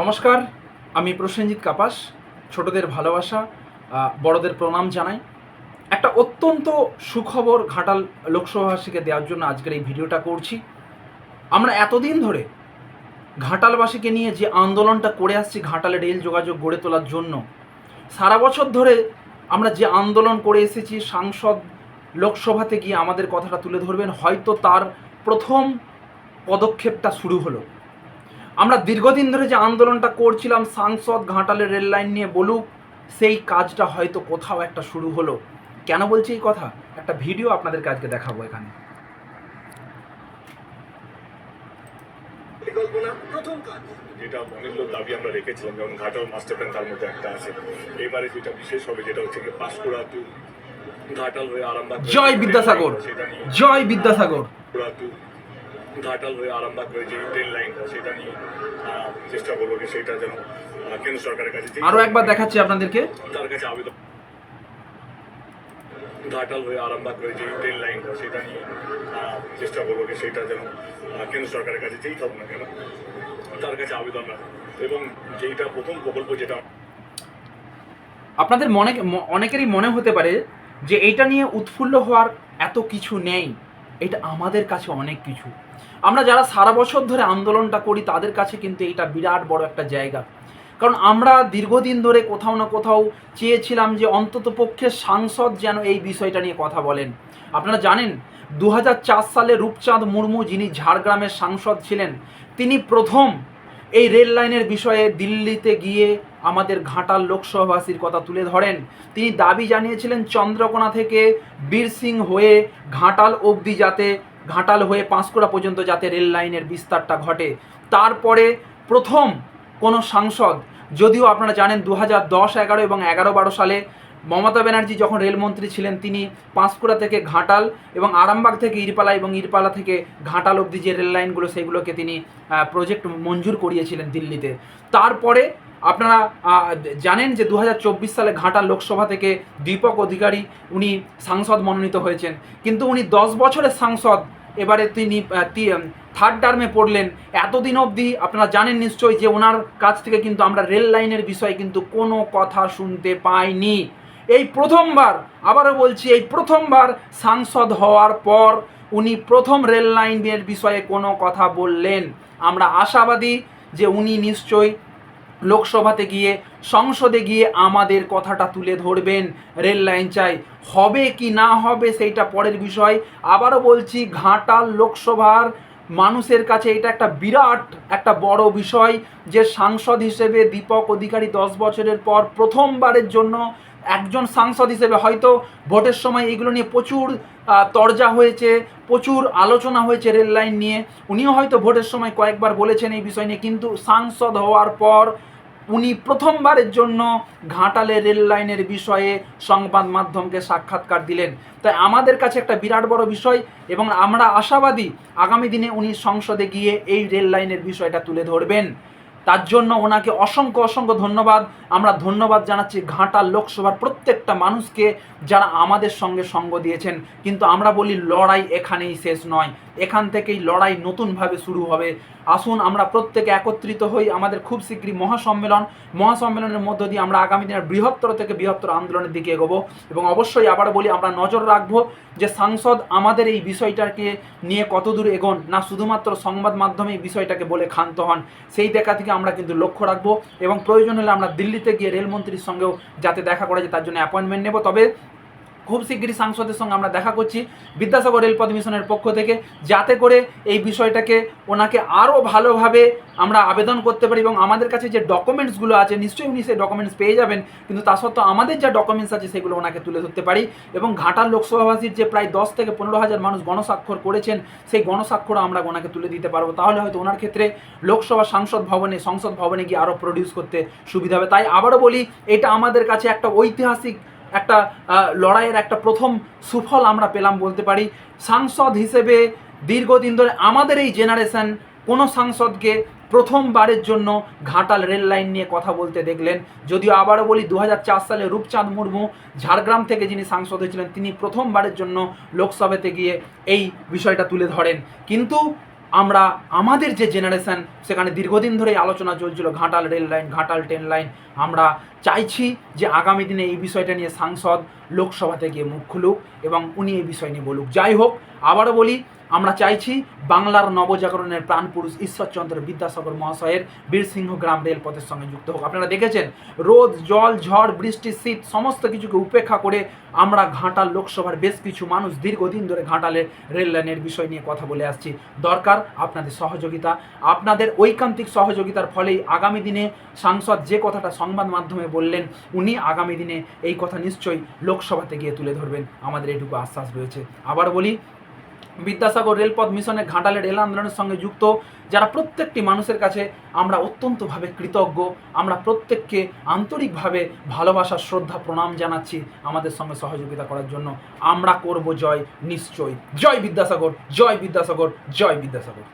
নমস্কার, আমি প্রসেনজিৎ কাপাস, ছোটদের ভালোবাসা বড়দের প্রণাম জানাই। একটা অত্যন্ত সুখবর ঘাটাল লোকসভাবাসীকে দেওয়ার জন্য আজকের এই ভিডিওটা করছি। আমরা এতদিন ধরে ঘাটালবাসীকে নিয়ে যে আন্দোলনটা করে আসছি, ঘাটালে রেল যোগাযোগ গড়ে তোলার জন্য, সারা বছর ধরে আমরা যে আন্দোলন করে এসেছি, সাংসদ লোকসভাতে গিয়ে আমাদের কথাটা তুলে ধরবেন, হয়তো তার প্রথম পদক্ষেপটা শুরু হলো। আমরা দীর্ঘদিন ধরে যে আন্দোলনটা করছিলাম সাংসদ ঘাটালের রেল লাইন নিয়ে বলুক সেই কাজটা হয়তো কোথাও একটা শুরু হলো। কেন বলছি এই কথা? একটা ভিডিও আপনাদেরকে আজকে দেখাবো এখানে। পরিকল্পনা প্রথম কাজ। যেটা অনেকগুলো দাবি আমরা রেখেছিলাম যেমন ঘাটাল মাস্টার প্ল্যান তার মধ্যে একটা আছে। এবারে যেটা বিশেষ হবে যেটা হচ্ছে কি পাঁশকুড়া টু ঘাটাল হয়ে আরামবাগ জয় বিদ্যাসাগর। জয় বিদ্যাসাগর। ঘাটাল হয়ে আরামবাগ হয়ে যে ট্রেন লাইনটা সেটা নিয়ে চেষ্টা করব কি সেটা যেন কেন্দ্র সরকারের কাছে আরও একবার দেখাচ্ছি আপনাদেরকে। তার কাছে আবেদন। ঘাটাল হয়ে আরামবাগ হয়ে যে ট্রেন লাইনটা সেটা নিয়ে চেষ্টা করব কি সেটা যেন কেন্দ্র সরকারের কাছে যেই থাকুক না কেন তার কাছে আবেদন রাখা এবং যেইটা প্রথম প্রকল্প যেটা আপনাদের মনে অনেকেরই মনে হতে পারে যে এইটা নিয়ে উৎফুল্ল হওয়ার এত কিছু নেই। এটা আমাদের কাছে অনেক কিছু। আমরা যারা সারা বছর ধরে আন্দোলনটা করি, তাদের কাছে কিন্তু এটা বিরাট বড় একটা জায়গা। কারণ আমরা দীর্ঘদিন ধরে কোথাও না কোথাও চেয়েছিলাম যে অন্তত পক্ষে সাংসদ যেন এই বিষয়টা নিয়ে কথা বলেন। আপনারা জানেন দু হাজার চার সালে রূপচাঁদ মুর্মু যিনি ঝাড়গ্রামের সাংসদ ছিলেন, তিনি প্রথম এই রেল লাইনের বিষয়ে দিল্লিতে গিয়ে আমাদের ঘাটাল লোকসভাবাসীর কথা তুলে ধরেন। তিনি দাবি জানিয়েছিলেন, চন্দ্রকোনা থেকে বীর সিং হয়ে ঘাটাল অবধি যাতে, ঘাটাল হয়ে পাঁশকুড়া পর্যন্ত যাতে রেল লাইনের বিস্তারটা ঘটে। তারপরে প্রথম কোনো সাংসদ, যদিও আপনারা জানেন দু হাজার দশ, এগারো এবং এগারো বারো সালে মমতা ব্যানার্জি যখন রেলমন্ত্রী ছিলেন, তিনি পাঁশকুড়া থেকে ঘাটাল এবং আরামবাগ থেকে ইরপালা এবং ইরপালা থেকে ঘাটাল অবধি যে রেল লাইনগুলো সেগুলোকে তিনি প্রজেক্ট মঞ্জুর করিয়েছিলেন দিল্লিতে। তারপরে আপনারা জানেন যে দু হাজার চব্বিশ সালে ঘাটাল লোকসভা থেকে দীপক অধিকারী উনি সাংসদ মনোনীত হয়েছেন। কিন্তু উনি দশ বছরের সাংসদ, এবারে তিনি থার্ড টার্মে পড়লেন। এতদিন অবধি আপনারা জানেন নিশ্চয়ই যে ওনার কাছ থেকে কিন্তু আমরা রেল লাইনের বিষয়ে কিন্তু কোনো কথা শুনতে পাইনি। এই প্রথমবার, আবারও বলছি, এই প্রথমবার সাংসদ হওয়ার পর উনি প্রথম রেল লাইনের বিষয়ে কোনো কথা বললেন। আমরা আশাবাদী যে উনি নিশ্চয়ই লোকসভাতে গিয়ে, সংসদে গিয়ে আমাদের কথাটা তুলে ধরবেন। রেল লাইন চাই। হবে কি না হবে সেইটা পরের বিষয়। আবারও বলছি, ঘাটাল লোকসভার মানুষের কাছে এটা একটা বিরাট, একটা বড় বিষয় যে সাংসদ হিসেবে দীপক অধিকারী দশ বছরের পর প্রথমবারের জন্য একজন সাংসদ হিসেবে হয়তো ভোটের সময় এগুলো নিয়ে প্রচুর তরজা হয়েছে, প্রচুর আলোচনা হয়েছে রেল লাইন নিয়ে। উনিও হয়তো ভোটের সময় কয়েকবার বলেছেন এই বিষয় নিয়ে, কিন্তু সাংসদ হওয়ার পর উনি প্রথমবারের জন্য ঘাটালে রেল লাইনের বিষয়ে সংবাদ মাধ্যমকে সাক্ষাৎকার দিলেন। তাই আমাদের কাছে একটা বিরাট বড় বিষয় এবং আমরা আশাবাদী আগামী দিনে উনি সংসদে গিয়ে এই রেল লাইনের বিষয়টা তুলে ধরবেন। তার জন্য ওনাকে অসংখ্য অসংখ্য ধন্যবাদ। আমরা ধন্যবাদ জানাচ্ছি ঘাটাল লোকসভার প্রত্যেকটা মানুষকে যারা আমাদের সঙ্গে সঙ্গ দিয়েছেন। কিন্তু আমরা বলি লড়াই এখানেই শেষ নয়। এখান থেকেই লড়াই নতুনভাবে শুরু হবে। আসুন আমরা প্রত্যেকে একত্রিত হই আমাদের খুব শীঘ্রই মহাসম্মেলন। মহাসম্মেলনের মধ্য দিয়ে আমরা আগামী দিনের বৃহত্তর থেকে বৃহত্তর আন্দোলনের দিকে এগোবো এবং অবশ্যই আবার বলি আমরা নজর রাখব যে সাংসদ আমাদের এই বিষয়টাকে নিয়ে কতদূর এগোন, না শুধুমাত্র সংবাদ মাধ্যমে এই বিষয়টাকে বলে ক্ষান্ত হন। সেই দেখা থেকে আমরা কিন্তু লক্ষ্য রাখব এবং প্রয়োজন হলে আমরা দিল্লিতে গিয়ে রেলমন্ত্রীর সঙ্গেও যাতে দেখা করা যায়, তার জন্য অ্যাপয়েন্টমেন্ট নেব। তবে খুব শীঘ্রই সাংসদের সঙ্গে আমরা দেখা করছি। বিদ্যাসাগর রেলপথ মিশনের পক্ষ থেকে যাতে করে এই বিষয়টাকে ওনাকে আরও ভালোভাবে আমরা আবেদন করতে পারি এবং আমাদের কাছে যে ডকুমেন্টসগুলো আছে, নিশ্চয়ই উনি সেই ডকুমেন্টস পেয়ে যাবেন, কিন্তু তা সত্ত্বেও আমাদের যা ডকুমেন্টস আছে সেগুলো ওনাকে তুলে ধরতে পারি এবং ঘাটাল লোকসভাবাসীর যে প্রায় দশ থেকে পনেরো হাজার মানুষ গণস্বাক্ষর করেছেন, সেই গণস্বাক্ষরও আমরা ওনাকে তুলে দিতে পারব। তাহলে হয়তো ওনার ক্ষেত্রে লোকসভা সাংসদ ভবনে, সংসদ ভবনে গিয়ে আরও প্রডিউস করতে সুবিধা হবে। তাই আবারও বলি, এটা আমাদের কাছে একটা ঐতিহাসিক একটা লড়াইয়ের একটা প্রথম সুফল আমরা পেলাম বলতে পারি। সাংসদ হিসেবে দীর্ঘদিন ধরে আমাদের এই জেনারেশন কোনো সাংসদকে প্রথমবারের জন্য ঘাটাল রেল লাইন নিয়ে কথা বলতে দেখলেন। যদিও আবারও বলি দু হাজার চার সালে রূপচাঁদ মুর্মু ঝাড়গ্রাম থেকে যিনি সাংসদ হয়েছিলেন, তিনি প্রথমবারের জন্য লোকসভাতে গিয়ে এই বিষয়টা তুলে ধরেন। কিন্তু আমরা আমাদের যে জেনারেশান সেখানে দীর্ঘদিন ধরে আলোচনা চলছিল, Ghatal rail line Ghatal train line আমরা চাইছি যে আগামী দিনে এই বিষয়টা নিয়ে সাংসদ লোকসভাতে গিয়ে মুখ খুলুক এবং উনি এই বিষয় নিয়ে বলুক। যাই হোক আবারও বলি, আমরা চাইছি বাংলার নবজাগরণের প্রাণপুরুষ ঈশ্বরচন্দ্র বিদ্যাসাগর মহাশয়ের বীরসিংহ গ্রাম রেলপথের সঙ্গে যুক্ত হোক। আপনারা দেখেছেন, রোদ, জল, ঝড়, বৃষ্টি, শীত, সমস্ত কিছুকে উপেক্ষা করে আমরা ঘাটাল লোকসভার বেশ কিছু মানুষ দীর্ঘদিন ধরে ঘাটালের রেল লাইনের বিষয় নিয়ে কথা বলে আসছি। দরকার আপনাদের সহযোগিতা। আপনাদের ঐকান্তিক সহযোগিতার ফলেই আগামী দিনে সাংসদ যে কথাটা সংবাদ মাধ্যমে বললেন, উনি আগামী দিনে এই কথা নিশ্চয়ই লোকসভাতে গিয়ে তুলে ধরবেন। আমাদের এটুকু আশ্বাস রয়েছে। আবার বলি বিদ্যাসাগর রেলপথ মিশনের ঘাটালের রেল আন্দোলনের সঙ্গে যুক্ত, যারা প্রত্যেকটি মানুষের কাছে আমরা অত্যন্তভাবে কৃতজ্ঞ, আমরা প্রত্যেককে আন্তরিকভাবে ভালোবাসা, শ্রদ্ধা, প্রণাম জানাচ্ছি আমাদের সঙ্গে সহযোগিতা করার জন্য। আমরা করব জয় নিশ্চয় জয় বিদ্যাসাগর জয় বিদ্যাসাগর জয় বিদ্যাসাগর।